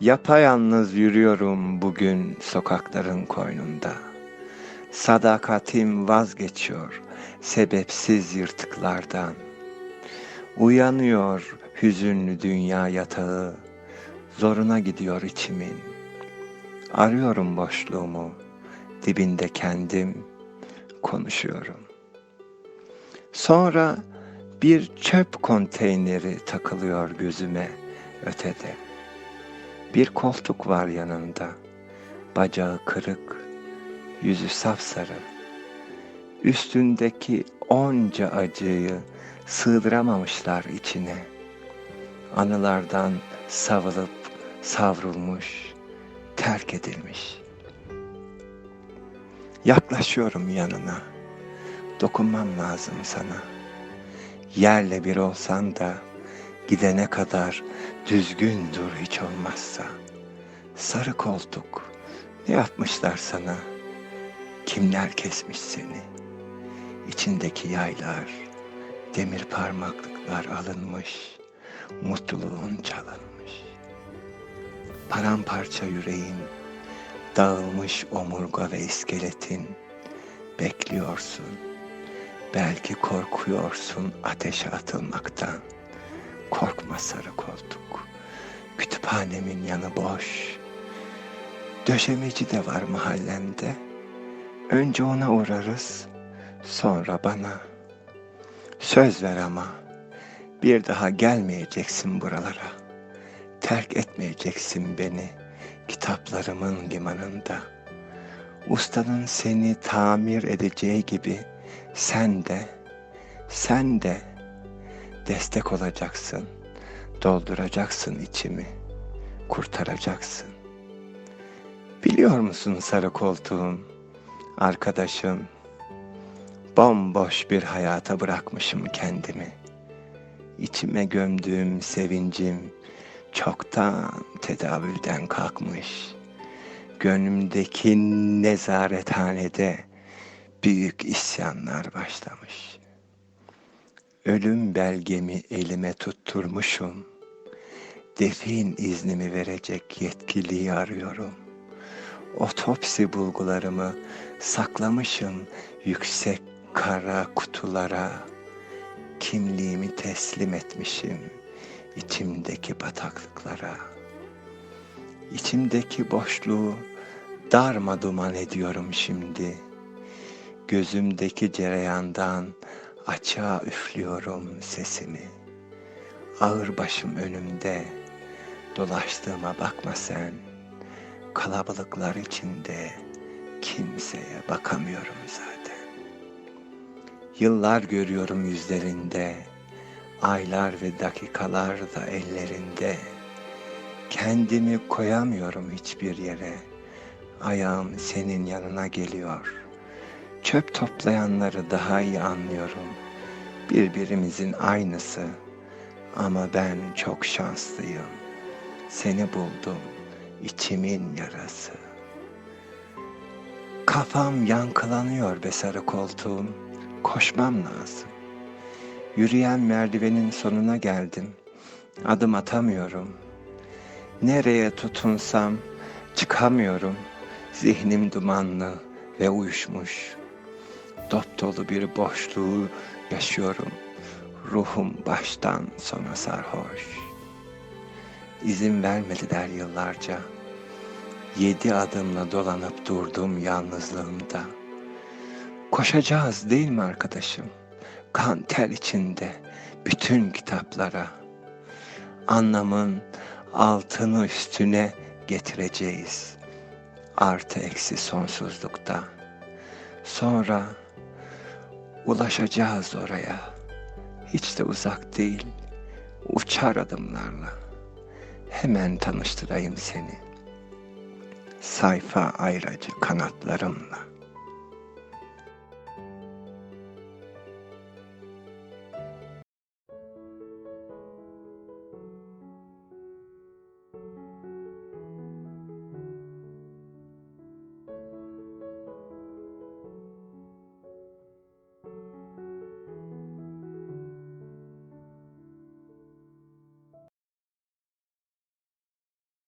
Yapayalnız yürüyorum bugün sokakların koynunda. Sadakatim vazgeçiyor sebepsiz yırtıklardan. Uyanıyor hüzünlü dünya yatağı, zoruna gidiyor içimin. Arıyorum boşluğumu, dibinde kendim konuşuyorum. Sonra bir çöp konteyneri takılıyor gözüme ötede. Bir koltuk var yanında. Bacağı kırık, yüzü sapsarı. Üstündeki onca acıyı sığdıramamışlar içine. Anılardan savılıp savrulmuş, terk edilmiş. Yaklaşıyorum yanına. Dokunmam lazım sana. Yerle bir olsan da gidene kadar düzgün dur hiç olmazsa. Sarı koltuk ne yapmışlar sana? Kimler kesmiş seni? İçindeki yaylar, demir parmaklıklar alınmış, mutluluğun çalınmış. Paramparça yüreğin, dağılmış omurga ve iskeletin, bekliyorsun. Belki korkuyorsun ateşe atılmaktan. Korkma sarı koltuk. Kütüphanemin yanı boş. Döşemeci de var mahallemde. Önce ona uğrarız, sonra bana. Söz ver ama bir daha gelmeyeceksin buralara. Terk etmeyeceksin beni kitaplarımın limanında. Ustanın seni tamir edeceği gibi sen de, sen de destek olacaksın, dolduracaksın içimi, kurtaracaksın. Biliyor musun sarı koltuğum, arkadaşım, bomboş bir hayata bırakmışım kendimi. İçime gömdüğüm sevincim çoktan tedavülden kalkmış. Gönlümdeki nezarethanede büyük isyanlar başlamış. Ölüm belgemi elime tutturmuşum. Defin iznimi verecek yetkiliyi arıyorum. Otopsi bulgularımı saklamışım yüksek kara kutulara. Kimliğimi teslim etmişim içimdeki bataklıklara. İçimdeki boşluğu darma duman ediyorum şimdi. Gözümdeki cereyandan açığa üflüyorum sesimi. Ağır başım önümde, dolaştığıma bakma sen. Kalabalıklar içinde kimseye bakamıyorum zaten. Yıllar görüyorum yüzlerinde, aylar ve dakikalar da ellerinde. Kendimi koyamıyorum hiçbir yere. Ayağım senin yanına geliyor. Çöp toplayanları daha iyi anlıyorum. Birbirimizin aynısı. Ama ben çok şanslıyım. Seni buldum, içimin yarası. Kafam yankılanıyor be sarı koltuğum. Koşmam lazım. Yürüyen merdivenin sonuna geldim. Adım atamıyorum. Nereye tutunsam çıkamıyorum. Zihnim dumanlı ve uyuşmuş. Dop dolu bir boşluğu yaşıyorum. Ruhum baştan sona sarhoş. İzin vermediler yıllarca. Yedi adımla dolanıp durdum yalnızlığımda. Koşacağız değil mi arkadaşım? Kan ter içinde bütün kitaplara. Anlamın altını üstüne getireceğiz. Artı eksi sonsuzlukta. Sonra ulaşacağız oraya. Hiç de uzak değil. Uçar adımlarla. Hemen tanıştırayım seni. Sayfa ayracı kanatlarımla.